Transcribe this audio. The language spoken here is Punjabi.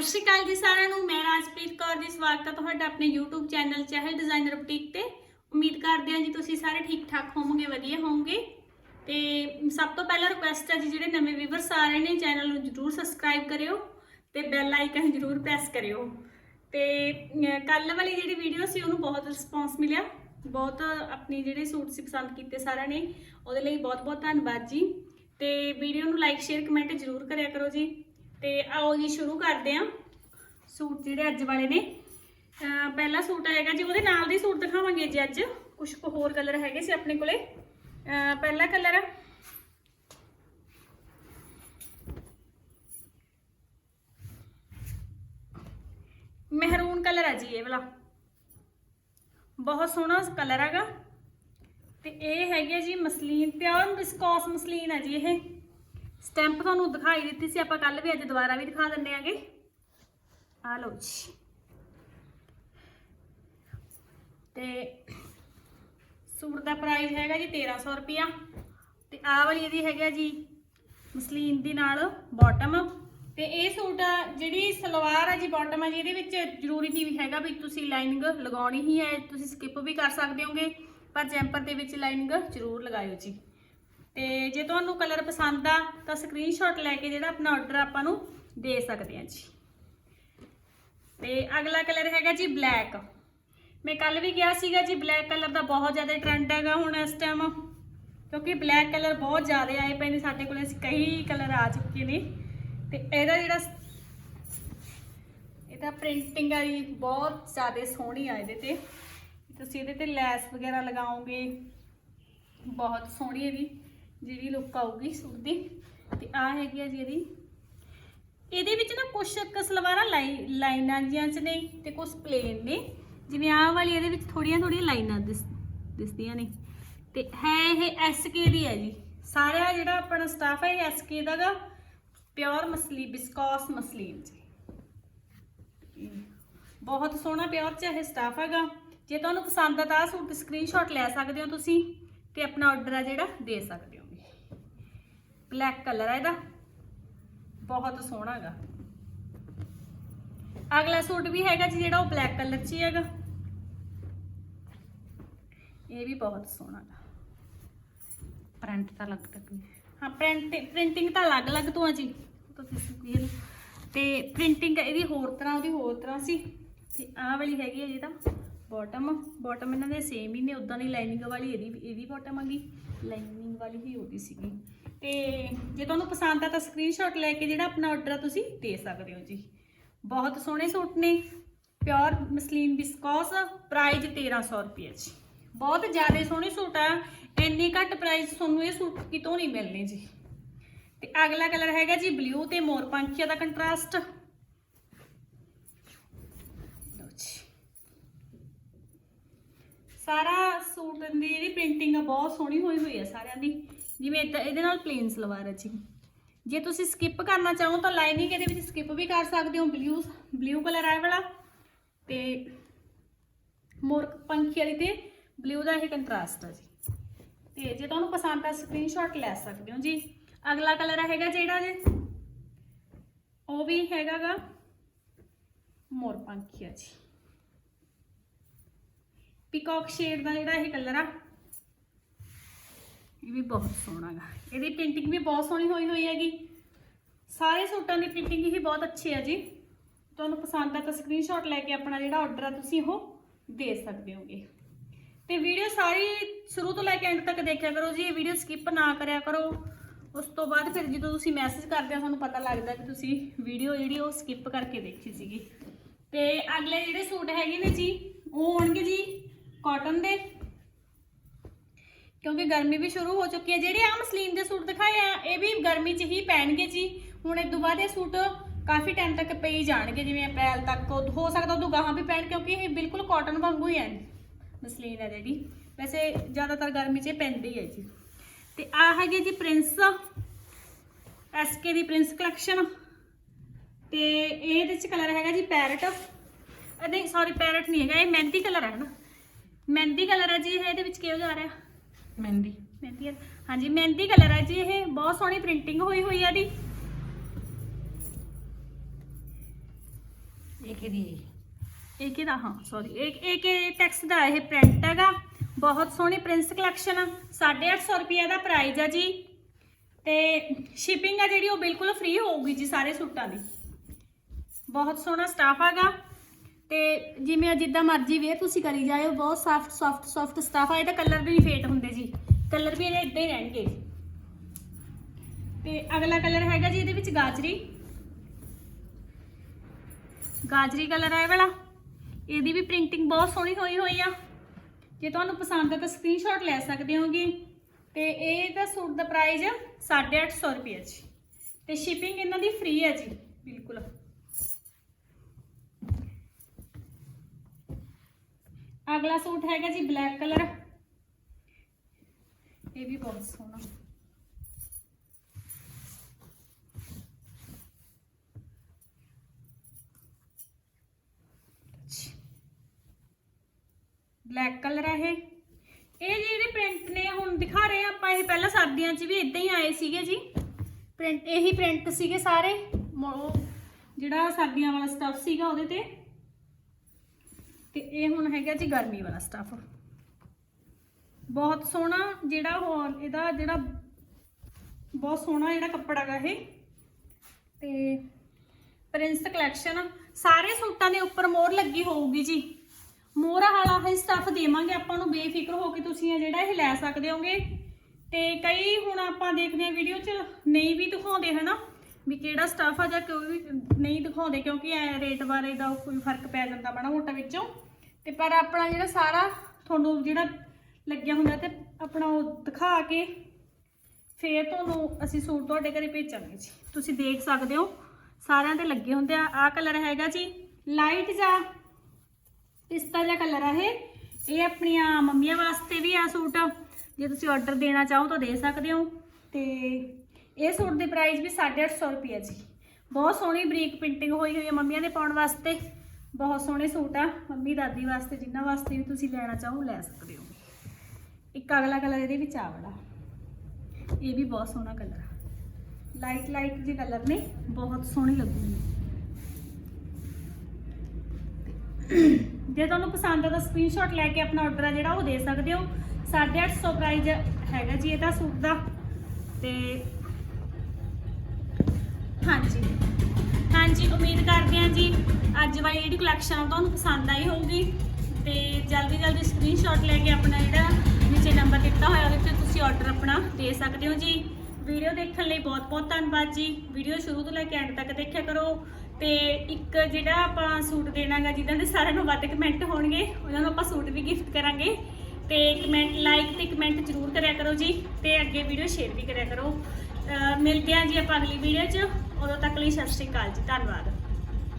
ਸਤਿ ਸ਼੍ਰੀ ਅਕਾਲ ਜੀ ਸਾਰਿਆਂ ਨੂੰ, ਮੈਂ ਰਾਜਪ੍ਰੀਤ ਕੌਰ ਜੀ, ਸਵਾਗਤ ਹੈ ਤੁਹਾਡਾ ਆਪਣੇ YouTube ਚੈਨਲ ਚਾਹੇ ਡਿਜ਼ਾਈਨਰ ਬੁਟੀਕ ਤੇ। ਉਮੀਦ ਕਰਦੇ ਹਾਂ ਜੀ ਤੁਸੀਂ ਸਾਰੇ ਠੀਕ ਠਾਕ ਹੋਵੋਗੇ, ਵਧੀਆ ਹੋਵੋਗੇ। ਤੇ ਸਭ ਤੋਂ ਪਹਿਲਾਂ ਰਿਕੁਐਸਟ ਹੈ ਜੀ, ਜਿਹੜੇ ਨਵੇਂ ਵੀਵਰਸ ਆ ਰਹੇ ਨੇ ਚੈਨਲ ਨੂੰ ਜਰੂਰ ਸਬਸਕ੍ਰਾਈਬ ਕਰਿਓ ਤੇ ਬੈਲ ਆਈਕਨ ਜਰੂਰ ਪ੍ਰੈਸ ਕਰਿਓ। ਤੇ ਕੱਲ ਵਾਲੀ ਜਿਹੜੀ ਵੀਡੀਓ ਸੀ, ਉਹਨੂੰ ਬਹੁਤ ਰਿਸਪੌਂਸ ਮਿਲਿਆ। ਬਹੁਤ ਆਪਣੀ ਜਿਹੜੇ ਸੂਟ ਸੀ, ਪਸੰਦ ਕੀਤੇ ਸਾਰਿਆਂ ਨੇ, ਉਹਦੇ ਲਈ ਬਹੁਤ ਬਹੁਤ ਧੰਨਵਾਦ ਜੀ। ਤੇ ਵੀਡੀਓ ਨੂੰ ਲਾਈਕ ਸ਼ੇਅਰ ਕਮੈਂਟ ਜਰੂਰ ਕਰਿਆ ਕਰੋ ਜੀ। ਤੇ ਆਓ ਜੀ ਸ਼ੁਰੂ ਕਰਦੇ ਹਾਂ। ਸੂਟ ਜਿਹੜੇ ਅੱਜ ਵਾਲੇ ਨੇ। ਪਹਿਲਾ ਸੂਟ ਆਏਗਾ ਜੀ, ਉਹਦੇ ਨਾਲ ਦੇ ਸੂਟ ਦਿਖਾਵਾਂਗੇ ਜੀ ਅੱਜ। ਕੁਝ ਕੁ ਹੋਰ ਕਲਰ ਹੈਗੇ ਸੀ ਆਪਣੇ ਕੋਲੇ। ਪਹਿਲਾ ਕਲਰ ਮਹਿਰੂਨ ਕਲਰ ਹੈ ਜੀ ਇਹ ਵਾਲਾ। ਬਹੁਤ ਸੋਹਣਾ ਕਲਰ ਹੈਗਾ। ਤੇ ਇਹ ਹੈਗੇ ਜੀ ਮਸਲੀਨ ਪਿਓਰ ਵਿਸਕੋਸ ਮਸਲੀਨ ਹੈ ਜੀ ਇਹ। ਸਟੈਂਪ ਤੁਹਾਨੂੰ ਦਿਖਾਈ ਦਿੱਤੀ ਸੀ ਆਪਾਂ ਕੱਲ ਵੀ ਅੱਜ ਦੁਬਾਰਾ ਵੀ ਦਿਖਾ ਦਿੰਨੇ ਆਗੇ। ਆ ਲਓ ਜੀ। ਤੇ ਸੂਟ ਦਾ ਪ੍ਰਾਈਸ ਹੈਗਾ ਜੀ 1300 ਰੁਪਿਆ ਤੇ ਆਹ ਵਾਲੀ ਇਹਦੀ ਹੈਗਾ ਜੀ ਮਸਲੀਨ ਦੀ ਨਾਲ ਬਾਟਮ ਤੇ ਇਹ ਸੂਟ ਆ, ਜਿਹੜੀ ਸਲਵਾਰ ਹੈ ਜੀ ਬਾਟਮ ਹੈ ਜੀ ਇਹਦੇ ਵਿੱਚ ਜ਼ਰੂਰੀ ਨਹੀਂ ਵੀ ਹੈਗਾ ਵੀ ਤੁਸੀਂ ਲਾਈਨਿੰਗ ਲਗਾਉਣੀ ਹੀ ਹੈ ਤੁਸੀਂ ਸਕਿਪ ਵੀ ਕਰ ਸਕਦੇ ਹੋਗੇ ਪਰ ਜੈਂਪਰ ਦੇ ਵਿੱਚ ਲਾਈਨਿੰਗ ਜ਼ਰੂਰ ਲਗਾਇਓ ਜੀ। ਤੇ ਜੇ ਤੁਹਾਨੂੰ ਕਲਰ ਪਸੰਦ ਆ, ਤਾਂ ਸਕਰੀਨਸ਼ਾਟ ਲੈ ਕੇ ਜਿਹੜਾ ਆਪਣਾ ਆਰਡਰ ਆਪਾਂ ਨੂੰ ਦੇ ਸਕਦੇ ਆ ਜੀ। ਤੇ ਅਗਲਾ ਕਲਰ ਹੈਗਾ ਜੀ ਬਲੈਕ ਮੈਂ ਕੱਲ ਵੀ ਕਿਹਾ ਸੀਗਾ ਜੀ ਬਲੈਕ ਕਲਰ ਦਾ ਬਹੁਤ ਜ਼ਿਆਦਾ ਟ੍ਰੈਂਡ ਹੈਗਾ ਹੁਣ ਇਸ ਟਾਈਮ ਕਿਉਂਕਿ ਬਲੈਕ ਕਲਰ ਬਹੁਤ ਜ਼ਿਆਦਾ ਆਏ ਪਏ ਨੇ, ਸਾਡੇ ਕੋਲੇ ਅਸੀਂ ਕਈ ਕਲਰ ਆ ਚੁੱਕੇ ਨੇ। ਤੇ ਇਹਦਾ ਜਿਹੜਾ ਇਹਦਾ ਪ੍ਰਿੰਟਿੰਗ ਆ ਜੀ ਬਹੁਤ ਜ਼ਿਆਦਾ ਸੋਹਣੀ ਆ ਇਹਦੇ ਤੇ। ਤੁਸੀਂ ਇਹਦੇ ਤੇ ਲੈਸ ਵਗੈਰਾ ਲਗਾਓਗੇ। ਬਹੁਤ ਸੋਹਣੀ ਇਹਦੀ। ਜਿਹੜੀ ਲੁੱਕ ਆਊਗੀ ਸੂਟ ਦੀ, ਤੇ ਆ ਹੈਗੀ ਆ ਜੀ ਇਹਦੀ। ਇਹਦੇ ਵਿੱਚ ਨਾ ਕੁਝ ਕੁ ਸਲਵਾਰਾਂ ਲਾਈ, ਲਾਈਨਾਂ ਜੀਆਂ ਚ ਨੇ ਤੇ ਕੁਝ ਪਲੇਨ ਨੇ। ਜਿਵੇਂ ਆਹ ਵਾਲੀ ਇਹਦੇ ਵਿੱਚ ਥੋੜੀਆਂ ਥੋੜੀਆਂ ਲਾਈਨਾਂ ਦਿਸ, ਦਿਸਦੀਆਂ ਨੇ। ਤੇ ਹੈ ਇਹ ਐਸਕੇ ਦੀ ਹੈ ਜੀ। ਸਾਰਾ ਜਿਹੜਾ ਆਪਣਾ ਸਟਾਫ ਹੈ ਇਹ ਐਸਕੇ ਦਾਗਾ ਪਿਓਰ ਮਸਲੀ ਬਿਸਕੋਸ ਮਸਲੀਨ ਜੀ ਬਹੁਤ ਸੋਹਣਾ ਪਿਓਰ ਚ ਇਹ ਸਟਾਫ ਹੈਗਾ। ਜੇ ਤੁਹਾਨੂੰ ਪਸੰਦ ਆ ਤਾਂ ਆਹ ਸੂਟ ਦੀ ਸਕਰੀਨਸ਼ਾਟ ਲੈ ਸਕਦੇ ਹੋ ਤੁਸੀਂ ਤੇ ਆਪਣਾ ਆਰਡਰ ਆ ਜਿਹੜਾ ਦੇ ਸਕਦੇ ਹੋ। ਬਲੈਕ ਕਲਰ ਹੈ ਇਹਦਾ। ਬਹੁਤ ਸੋਹਣਾ ਹੈਗਾ। ਅਗਲਾ ਸੂਟ ਵੀ ਹੈਗਾ ਜੀ ਜਿਹੜਾ ਉਹ ਬਲੈਕ ਕਲਰ 'ਚ ਹੀ ਹੈਗਾ। ਇਹ ਵੀ ਬਹੁਤ ਸੋਹਣਾ ਹੈਗਾ। ਪ੍ਰਿੰਟ ਤਾਂ ਲੱਗ ਤੱਕ ਹਾਂ ਪ੍ਰਿੰਟ ਪ੍ਰਿੰਟਿੰਗ ਤਾਂ ਅਲੱਗ-ਅਲੱਗ ਤੋਂ ਆ ਜੀ ਤਾਂ ਤੁਸੀਂ clear- ਤੇ ਪ੍ਰਿੰਟਿੰਗ ਇਹਦੀ ਹੋਰ ਤਰ੍ਹਾਂ ਉਹਦੀ ਹੋਰ ਤਰ੍ਹਾਂ ਸੀ। ਤੇ ਆਹ ਵਾਲੀ ਹੈਗੀ ਹੈ ਜਿਹਦਾ ਬਾਟਮ ਬਾਟਮ ਇਹਨਾਂ ਦੇ ਸੇਮ ਹੀ ਨੇ ਉਦਾਂ ਦੀ ਲਾਈਨਿੰਗ ਵਾਲੀ ਇਹਦੀ ਇਹਦੀ ਬਾਟਮ ਆਗੀ ਲਾਈਨਿੰਗ ਵਾਲੀ ਹੀ ਉਹਦੀ ਸੀਗੀ। ਤੇ ਜੇ ਤੁਹਾਨੂੰ ਪਸੰਦ ਆ ਤਾਂ ਸਕਰੀਨਸ਼ਾਟ ਲੈ ਕੇ ਜਿਹੜਾ ਆਪਣਾ ਆਰਡਰ ਆ ਤੁਸੀਂ ਦੇ ਸਕਦੇ ਹੋ ਜੀ। ਬਹੁਤ ਸੋਹਣੇ ਸੂਟ ਨੇ ਪਿਓਰ ਮਸਲੀਨ ਵਿਸਕੋਸ ਪ੍ਰਾਈਸ 1300 ਰੁਪਏ ਜੀ। ਬਹੁਤ ਜ਼ਿਆਦਾ ਸੋਹਣੇ ਸੂਟ ਆ, ਇੰਨੇ ਘੱਟ ਪ੍ਰਾਈਸ ਤੁਹਾਨੂੰ ਇਹ ਸੂਟ ਕਿਤੋਂ ਨਹੀਂ ਮਿਲਣੇ ਜੀ। ਤੇ ਅਗਲਾ ਕਲਰ ਹੈਗਾ ਜੀ ਬਲੂ ਤੇ ਮੋਰ ਪੰਖੀਆ ਦਾ ਕੰਟਰਾਸਟ ਸਾਰਾ ਸੂਟ ਦੀ ਜਿਹੜੀ ਪ੍ਰਿੰਟਿੰਗ ਆ ਬਹੁਤ ਸੋਹਣੀ ਹੋਈ ਹੋਈ ਆ ਸਾਰਿਆਂ ਦੀ। ਜਿਵੇਂ ਏਦਾਂ- ਇਹਦੇ ਨਾਲ ਪਲੇਨ ਸਲਵਾਰ ਹੈ ਜੀ। ਜੇ ਤੁਸੀਂ ਸਕਿਪ ਕਰਨਾ ਚਾਹੋ ਤਾਂ ਲਾਈਨਿੰਗ ਇਹਦੇ ਵਿੱਚ ਸਕਿਪ ਵੀ ਕਰ ਸਕਦੇ ਹੋ ਬਲੂ ਬਲੂ ਕਲਰ ਹੈ ਵਾਲਾ। ਤੇ ਮੋਰ ਪੰਖੀ ਵਾਲੀ ਤੇ ਬਲੂ ਦਾ ਇਹ ਕੰਟਰਾਸਟ ਹੈ ਜੀ। ਤੇ ਜੇ ਤੁਹਾਨੂੰ ਪਸੰਦ ਆ ਸਕਰੀਨਸ਼ਾਟ ਲੈ ਸਕਦੇ ਹੋ ਜੀ। ਅਗਲਾ ਕਲਰ ਹੈਗਾ ਜਿਹੜਾ ਜੀ, ਉਹ ਵੀ ਹੈਗਾਗਾ ਮੋਰ ਪੰਖੀਆ ਜੀ। ਪੀਕੌਕ ਸ਼ੇਡ ਦਾ ਜਿਹੜਾ ਇਹ ਕਲਰ ਆ ਇਹ ਵੀ ਬਹੁਤ ਸੋਹਣਾ ਗਾ। ਇਹਦੀ ਪ੍ਰਿੰਟਿੰਗ ਵੀ ਬਹੁਤ ਸੋਹਣੀ ਹੋਈ ਹੋਈ ਹੈਗੀ। ਸਾਰੇ ਸੂਟਾਂ ਦੀ ਪ੍ਰਿੰਟਿੰਗ ਹੀ ਬਹੁਤ ਅੱਛੀ ਹੈ ਜੀ। ਤੁਹਾਨੂੰ ਪਸੰਦ ਆ ਤਾਂ ਸਕਰੀਨਸ਼ਾਟ ਲੈ ਕੇ ਆਪਣਾ ਜਿਹੜਾ ਆਰਡਰ ਆ ਤੁਸੀਂ ਉਹ ਦੇ ਸਕਦੇ ਹੋਗੇ। ਤੇ ਵੀਡੀਓ ਸਾਰੀ ਸ਼ੁਰੂ ਤੋਂ ਲੈ ਕੇ ਐਂਡ ਤੱਕ ਦੇਖਿਆ ਕਰੋ ਜੀ। ਇਹ ਵੀਡੀਓ ਸਕਿਪ ਨਾ ਕਰਿਆ ਕਰੋ। ਉਸ ਤੋਂ ਬਾਅਦ ਫਿਰ ਜਦੋਂ ਤੁਸੀਂ ਮੈਸੇਜ ਕਰਦੇ ਹੋ ਤੁਹਾਨੂੰ ਪਤਾ ਲੱਗਦਾ ਕਿ ਤੁਸੀਂ ਵੀਡੀਓ ਜਿਹੜੀ ਉਹ ਸਕਿਪ ਕਰਕੇ ਦੇਖੀ ਸੀਗੀ। ਤੇ ਅਗਲੇ ਜਿਹੜੇ ਸੂਟ ਹੈਗੇ ਨੇ ਜੀ, ਉਹ ਹੋਣਗੇ ਜੀ ਕਾਟਨ ਦੇ। ਕਿਉਂਕਿ ਗਰਮੀ ਵੀ ਸ਼ੁਰੂ ਹੋ ਚੁੱਕੀ ਹੈ। ਜਿਹੜੇ ਆ ਮਸਲੀਨ ਦੇ ਸੂਟ ਦਿਖਾਏ ਆ, ਇਹ ਵੀ ਗਰਮੀ 'ਚ ਹੀ ਪੈਣਗੇ ਜੀ। ਹੁਣ ਇਸ ਤੋਂ ਬਾਅਦ ਇਹ ਸੂਟ ਕਾਫੀ ਟਾਈਮ ਤੱਕ ਪਈ ਜਾਣਗੇ, ਜਿਵੇਂ ਅਪ੍ਰੈਲ ਤੱਕ। ਹੋ ਸਕਦਾ ਉਦੋਂ ਗਾਹਾਂ ਵੀ ਪੈਣ, ਕਿਉਂਕਿ ਇਹ ਬਿਲਕੁਲ ਕਾਟਨ ਵਾਂਗੂ ਹੀ ਹੈ ਮਸਲੀਨ ਹੈ ਜਿਹੜੀ। ਵੈਸੇ ਜ਼ਿਆਦਾਤਰ ਗਰਮੀ 'ਚ ਇਹ ਪੈਂਦੀ ਹੈ ਜੀ। ਤੇ ਆ ਹੈਗੇ ਜੀ ਪ੍ਰਿੰਸ ਐਸਕੇ ਦੀ ਪ੍ਰਿੰਸ ਕਲੈਕਸ਼ਨ ਤੇ ਇਹਦੇ ਚ ਕਲਰ ਹੈਗਾ ਜੀ ਪੈਰਟ ਨਹੀਂ ਸੌਰੀ ਪੈਰਟ ਨਹੀਂ ਹੈਗਾ, ਇਹ ਮਹਿੰਦੀ ਕਲਰ ਹੈ ਨਾ। ਮਹਿੰਦੀ ਕਲਰ ਹੈ ਜੀ ਇਹਦੇ ਵਿੱਚ ਕਿਹੋ ਜਾ ਰਿਹਾ? ਮਹਿੰਦੀ। ਮਹਿੰਦੀ ਹੈ। ਹਾਂਜੀ ਮਹਿੰਦੀ ਕਲਰ ਹੈ ਜੀ ਇਹ। ਬਹੁਤ ਸੋਹਣੀ ਪ੍ਰਿੰਟਿੰਗ ਹੋਈ ਹੋਈ ਹੈ ਦੀ ਇਹ ਕਿਹਦੀ ਇਹ ਕਿਹਦਾ ਹਾਂ ਸੌਰੀ ਇਹ ਇਹ ਕਿ ਟੈਕਸ ਦਾ ਇਹ ਪ੍ਰਿੰਟ ਹੈਗਾ। ਬਹੁਤ ਸੋਹਣੀ ਪ੍ਰਿੰਸ ਕਲੈਕਸ਼ਨ ਆ। 850 ਰੁਪਏ ਦਾ ਪ੍ਰਾਈਸ ਆ ਜੀ। ਤੇ ਸ਼ਿਪਿੰਗ ਆ ਜਿਹੜੀ ਉਹ ਬਿਲਕੁਲ ਫ੍ਰੀ ਹੋਊਗੀ ਜੀ ਸਾਰੇ ਸੂਟਾਂ ਦੀ। ਬਹੁਤ ਸੋਹਣਾ ਸਟਾਫ ਹੈਗਾ। ਤੇ ਜਿਵੇਂ ਜਿੱਦਾਂ ਮਰਜ਼ੀ ਵੇਅਰ ਤੁਸੀਂ ਕਰੀ ਜਾਇਓ, ਬਹੁਤ ਸੌਫਟ ਸੌਫਟ ਸੌਫਟ ਸਟਾਫ ਆ ਇਹਦਾ ਕਲਰ ਵੀ ਨਹੀਂ ਫੇਟ ਹੁੰਦੇ ਜੀ। ਕਲਰ ਵੀ ਇਹਦੇ ਇਦਾਂ ਹੀ ਰਹਿਣਗੇ। ਤੇ ਅਗਲਾ ਕਲਰ ਹੈਗਾ ਜੀ ਇਹਦੇ ਵਿੱਚ ਗਾਜਰੀ। ਗਾਜਰੀ ਕਲਰ ਹੈ ਇਹ ਵਾਲਾ। ਇਹਦੀ ਵੀ ਪ੍ਰਿੰਟਿੰਗ ਬਹੁਤ ਸੋਹਣੀ ਹੋਈ ਹੋਈ ਆ। ਜੇ ਤੁਹਾਨੂੰ ਪਸੰਦ ਆ ਤਾਂ ਸਕਰੀਨਸ਼ਾਟ ਲੈ ਸਕਦੇ ਹੋਗੇ। ਤੇ ਇਹ ਦਾ ਸੂਟ ਦਾ ਪ੍ਰਾਈਸ 850 ਰੁਪਏ ਜੀ। ਤੇ ਸ਼ਿਪਿੰਗ ਇਹਨਾਂ ਦੀ ਫ੍ਰੀ ਹੈ ਜੀ, ਬਿਲਕੁਲ। ਅਗਲਾ ਸੂਟ ਹੈਗਾ ਜੀ ਬਲੈਕ ਕਲਰ। ਇਹ ਵੀ ਬਹੁਤ ਸੋਹਣਾ। ਬਲੈਕ ਕਲਰ ਹੈ ਇਹ। ਇਹ ਜਿਹੜੇ ਪ੍ਰਿੰਟ ਨੇ, ਹੁਣ ਦਿਖਾ ਰਹੇ ਆਪਾਂ ਇਹ। ਪਹਿਲਾਂ ਸਰਦੀਆਂ 'ਚ ਵੀ ਇਦਾਂ ਹੀ ਆਏ ਸੀਗੇ ਜੀ। ਪ੍ਰਿੰਟ, ਇਹੀ ਪ੍ਰਿੰਟ ਸੀਗੇ ਸਾਰੇ। ਜਿਹੜਾ ਸਰਦੀਆਂ ਵਾਲਾ ਸਟਫ ਸੀਗਾ ਉਹਦੇ ਤੇ। ਤੇ ਇਹ ਹੁਣ ਹੈਗਾ ਜੀ ਗਰਮੀ ਵਾਲਾ ਸਟਫ ਬਹੁਤ ਸੋਹਣਾ ਜਿਹੜਾ ਹੋਰ ਇਹਦਾ ਜਿਹੜਾ ਬਹੁਤ ਸੋਹਣਾ ਜਿਹੜਾ ਕੱਪੜਾ ਗਾ ਇਹ। ਤੇ ਪ੍ਰਿੰਸ ਕਲੈਕਸ਼ਨ ਸਾਰੇ ਸੂਟਾਂ ਦੇ ਉੱਪਰ ਮੋਹਰ ਲੱਗੀ ਹੋਊਗੀ ਜੀ। ਮੋਹਰ ਵਾਲਾ ਹੈ ਸਟਫ ਦੇਵਾਂਗੇ ਆਪਾਂ ਨੂੰ, ਬੇਫਿਕਰ ਹੋ ਕੇ ਤੁਸੀਂ ਇਹ ਜਿਹੜਾ ਇਹ ਲੈ ਸਕਦੇ ਹੋਗੇ। ਤੇ ਕਈ ਹੁਣ ਆਪਾਂ ਦੇਖਦੇ ਆ ਵੀਡੀਓ 'ਚ, ਨਹੀਂ ਵੀ ਦਿਖਾਉਂਦੇ, ਹਨਾ? ਵੀ ਕਿਹੜਾ ਸਟਫ ਆ ਜਾਂ ਕੋਈ ਵੀ ਨਹੀਂ ਦਿਖਾਉਂਦੇ ਕਿਉਂਕਿ ਐ ਰੇਟ ਬਾਰੇ ਦਾ ਕੋਈ ਫ਼ਰਕ ਪੈ ਜਾਂਦਾ ਬੜਾ ਮੋਟਾ ਵਿੱਚੋਂ। ਤੇ ਪਰ ਆਪਣਾ ਜਿਹੜਾ ਸਾਰਾ ਤੁਹਾਨੂੰ ਜਿਹੜਾ ਲੱਗਿਆ ਹੁੰਦਾ ਤੇ ਆਪਣਾ ਉਹ ਦਿਖਾ ਕੇ ਫੇਰ ਤੁਹਾਨੂੰ ਅਸੀਂ ਸੂਟ ਤੁਹਾਡੇ ਘਰੇ ਭੇਜਾਂਗੇ ਜੀ। ਤੁਸੀਂ ਦੇਖ ਸਕਦੇ ਹੋ, ਸਾਰਿਆਂ ਦੇ ਲੱਗੇ ਹੁੰਦੇ ਆ। ਆਹ ਕਲਰ ਹੈਗਾ ਜੀ ਲਾਈਟ ਜਾਂ ਪਿਸਤਾ ਜਿਹਾ ਕਲਰ ਆ ਇਹ। ਇਹ ਆਪਣੀਆਂ ਮੰਮੀਆਂ ਵਾਸਤੇ ਵੀ ਆ ਸੂਟ। ਜੇ ਤੁਸੀਂ ਆਰਡਰ ਦੇਣਾ ਚਾਹੋ ਤਾਂ ਦੇ ਸਕਦੇ ਹੋ। ਤੇ ਇਹ ਸੂਟ ਦੀ ਪ੍ਰਾਈਸ ਵੀ 850 ਰੁਪਏ ਜੀ। ਬਹੁਤ ਸੋਹਣੀ ਬਰੀਕ ਪ੍ਰਿੰਟਿੰਗ ਹੋਈ ਹੋਈ ਹੈ ਮੰਮੀਆਂ ਦੇ ਪਾਉਣ ਵਾਸਤੇ। ਬਹੁਤ ਸੋਹਣੇ ਸੂਟ ਆ। ਮੰਮੀ ਦਾਦੀ ਵਾਸਤੇ ਜਿੰਨਾ ਵਾਸਤੇ ਵੀ ਤੁਸੀਂ ਲੈਣਾ ਚਾਹੋ, ਲੈ ਸਕਦੇ ਹੋ। ਇੱਕ ਅਗਲਾ ਕਲਰ ਇਹਦੇ ਵਿੱਚ ਆ ਵਾਲਾ। ਇਹ ਵੀ ਬਹੁਤ ਸੋਹਣਾ ਕਲਰ ਆ। ਲਾਈਟ ਲਾਈਟ ਜਿਹੇ ਕਲਰ ਨੇ, ਬਹੁਤ ਸੋਹਣੀ ਲੱਗੂਗੀ ਜੇ ਤੁਹਾਨੂੰ ਪਸੰਦ ਆ ਤਾਂ ਸਕਰੀਨਸ਼ਾਟ ਲੈ ਕੇ ਆਪਣਾ ਆਰਡਰ ਆ ਜਿਹੜਾ ਉਹ ਦੇ ਸਕਦੇ ਹੋ। 850 ਪ੍ਰਾਈਸ ਹੈਗਾ ਜੀ ਇਹਦਾ ਸੂਟ ਦਾ। ਤੇ ਹਾਂਜੀ। ਹਾਂਜੀ, ਉਮੀਦ ਕਰਦੇ ਹਾਂ ਜੀ ਅੱਜ ਵਾਲੀ ਜਿਹੜੀ ਕਲੈਕਸ਼ਨ ਆ ਤੁਹਾਨੂੰ ਪਸੰਦ ਆਈ ਹੋਊਗੀ। ਤੇ ਜਲਦੀ ਜਲਦੀ ਸਕਰੀਨਸ਼ਾਟ ਲੈ ਕੇ ਆਪਣਾ ਜਿਹੜਾ ਨੀਚੇ ਨੰਬਰ ਦਿੱਤਾ ਹੋਇਆ, ਉਹਦੇ ਤੇ ਤੁਸੀਂ ਆਰਡਰ ਆਪਣਾ ਦੇ ਸਕਦੇ ਹੋ ਜੀ। ਵੀਡੀਓ ਦੇਖਣ ਲਈ ਬਹੁਤ ਬਹੁਤ ਧੰਨਵਾਦ ਜੀ। ਵੀਡੀਓ ਸ਼ੁਰੂ ਤੋਂ ਲੈ ਕੇ ਐਂਡ ਤੱਕ ਦੇਖਿਆ ਕਰੋ। ਤੇ ਇੱਕ ਜਿਹੜਾ ਆਪਾਂ ਸੂਟ ਦੇਣਾਗਾ ਜਿਨ੍ਹਾਂ ਦੇ ਸਾਰਿਆਂ ਨੂੰ ਵੱਧ ਕਮੈਂਟ ਹੋਣਗੇ, ਉਹਨਾਂ ਨੂੰ ਆਪਾਂ ਸੂਟ ਵੀ ਗਿਫਟ ਕਰਾਂਗੇ। ਤੇ ਕਮੈਂਟ ਲਾਈਕ ਤੇ ਕਮੈਂਟ ਜ਼ਰੂਰ ਕਰਿਆ ਕਰੋ ਜੀ। ਤੇ ਅੱਗੇ ਵੀਡੀਓ ਸ਼ੇਅਰ ਵੀ ਕਰਿਆ ਕਰੋ। ਮਿਲਦੇ ਹਾਂ ਜੀ ਆਪਾਂ ਅਗਲੀ ਵੀਡੀਓ 'ਚ। ਉਦੋਂ ਤੱਕ ਲਈ ਸਤਿ ਸ਼੍ਰੀ ਅਕਾਲ ਜੀ ਧੰਨਵਾਦ।